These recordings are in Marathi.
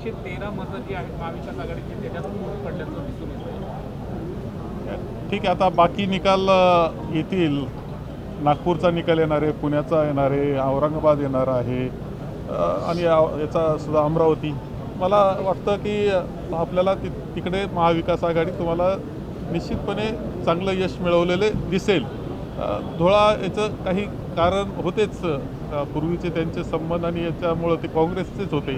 एकशे तेरा मतं जी आहेत महाविकास आघाडीची त्याच्यातून फूट पडल्याचं दिसून येतं ठीक आहे आता बाकी निकाल येतील. नागपूरचा निकाल येणार आहे पुण्याचा येणार आहे औरंगाबाद येणार आहे आणि याचा सुद्धा अमरावती. मला वाटतं की आपल्याला ति तिकडे महाविकास आघाडी तुम्हाला निश्चितपणे चांगलं यश मिळवलेले दिसेल. धुळा याचं काही कारण होतेच. पूर्वीचे त्यांचे संबंध आणि याच्यामुळं ते काँग्रेसचेच होते.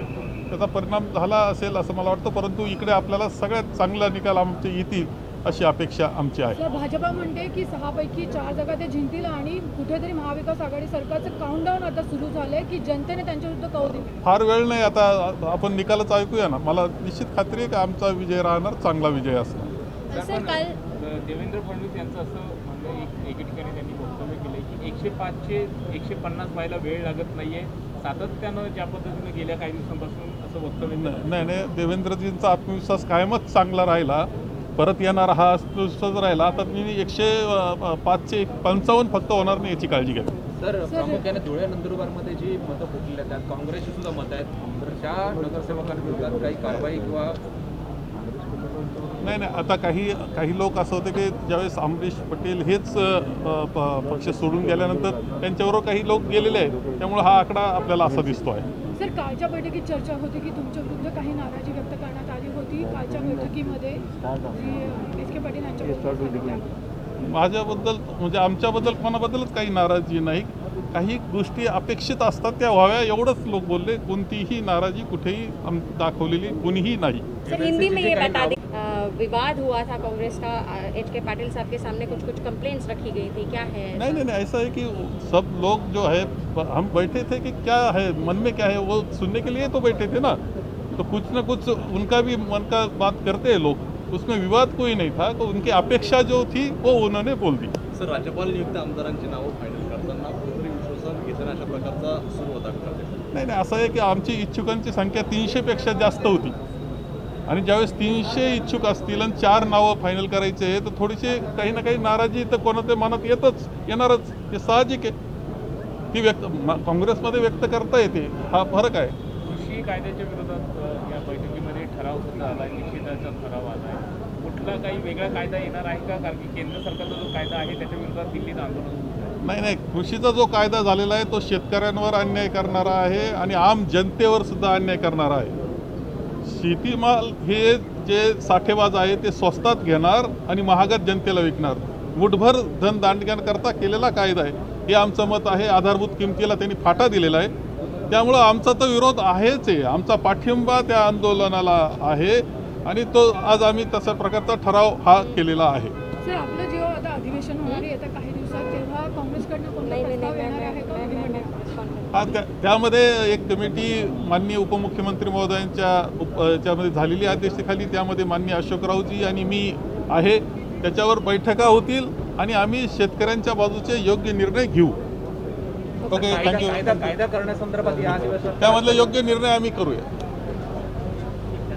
त्याचा परिणाम झाला असेल असं मला वाटतं परंतु इकडे आपल्याला सगळ्यात चांगला निकाल आमचे येतील अशी अपेक्षा आमची आहे. भाजपा म्हणते की सहापैकी चार जागा ते जिंकतील आणि कुठेतरी महाविकास आघाडी सरकारचं काउंटडाऊन आता सुरू झालंय की जनतेने त्यांच्या विरुद्ध कौल दिली. फार वेळ नाही आता आपण निकालच ऐकूया ना. मला निश्चित खात्री आहे की आमचा विजय राहणार चांगला विजय असणार. काल देवेंद्र फडणवीस यांचं असं एक ठिकाणी त्यांनी वक्तव्य केलंय की एकशे पाचशे एकशे पन्नास व्हायला वेळ लागत नाहीये. सातत्यानं ज्या पद्धतीनं गेल्या काही दिवसांपासून असं वक्तव्य केलं. नाही नाही. देवेंद्रजींचा आत्मविश्वास कायमच चांगला राहिला. परत येणारा हा आत्मविश्वास राहिला आता मी एकशे पाचशे पंचावन्न फक्त होणार नाही याची काळजी घ्या. तर सर- प्रामुख्याने धुळे नंदुरबारमध्ये जी मतं फुटलेली आहेत त्यात काँग्रेसची सुद्धा मतं आहेत. तर त्या नगरसेवकांविरोधात काही कारवाई किंवा नाही नाही आता काही काही लोक असं होते की ज्यावेळेस अमरीश पटेल हेच पक्ष सोडून गेल्यानंतर त्यांच्याबरोबर काही लोक गेलेले आहेत. त्यामुळे हा आकडा आपल्याला असा दिसतो आहे सर कालच्या बैठकीत चर्चा होती की तुमच्या विरुद्ध काही नाराजी व्यक्त करण्यात आली होती कालच्या बैठकीमध्ये? एस के पाटील यांच्या माझ्याबद्दल म्हणजे आमच्याबद्दल कोणाबद्दलच काही नाराजी नाही. काही गोष्टी अपेक्षित असतात त्या व्हाव्या एवढंच लोक बोलले. कोणतीही नाराजी कुठेही दाखवलेली कुणीही नाही. सर हिंदी में ये बता दें विवाद हुआ था कांग्रेस का एच के पाटिल साहब के सामने कुछ कुछ कंप्लेंट्स रखी गई थी क्या है नहीं नहीं नहीं ऐसा है कि सब लोग जो है हम बैठे थे कि क्या है मन में क्या है वो सुनने के लिए तो बैठे थे ना। तो कुछ ना कुछ उनका भी मन का बात करते हैं लोग। उसमें विवाद कोई नहीं था तो उनकी अपेक्षा जो थी वो उन्होंने बोल दी। सर राज्यपाल नियुक्त आमदारांची नावं फायनल करताना घेताना अशा प्रकारचा सुरू होता का नाही नाही असं आहे की आमची इच्छुकांची संख्या तीनशेपेक्षा जास्त होती. आणि ज्यावेळेस तीनशे इच्छुक असतील आणि चार नावं फायनल करायचे आहे तर थोडीशी काही ना काही नाराजी तर कोणाच्या मनात येतच येणारच. हे साहजिक आहे. ती व्यक्त काँग्रेसमध्ये व्यक्त करता येते. हा फरक आहे. कृषी कायद्याच्या विरोधात या बैठकीमध्ये ठराव सुद्धा आला निषेधाचा ठराव आला आहे. कुठला काही वेगळा कायदा येणार आहे का? कारण की केंद्र सरकारचा जो कायदा आहे त्याच्या विरोधात दिल्लीत आंदोलन नाही नाही कृषीचा जो कायदा झालेला आहे तो शेतकऱ्यांवर अन्याय करणारा आहे आणि आम जनतेवर सुद्धा अन्याय करणारा आहे. शेतीमाल हे जे साठेबाज आहे ते स्वस्तात घेणार आणि महागात जनतेला विकणार. मुठभर धन दांडग्यांकरता केलेला कायदा आहे. हे आमचं मत आहे आधारभूत किमतीला त्यांनी फाटा दिलेला आहे. त्यामुळं आमचा तर विरोध आहेच आहे. आमचा पाठिंबा त्या आंदोलनाला आहे आणि तो आज आम्ही तशा प्रकारचा ठराव हा केलेला आहे. हा त्या त्यामध्ये एक कमिटी माननीय उपमुख्यमंत्री महोदयांच्या उप याच्यामध्ये झालेली अध्यक्षतेखाली त्यामध्ये माननीय अशोकरावजी आणि मी आहे. त्याच्यावर बैठका होतील आणि आम्ही शेतकऱ्यांच्या बाजूचे योग्य निर्णय घेऊ. ओके. कायदा थँक्यू त्यामधले योग्य निर्णय आम्ही करूया.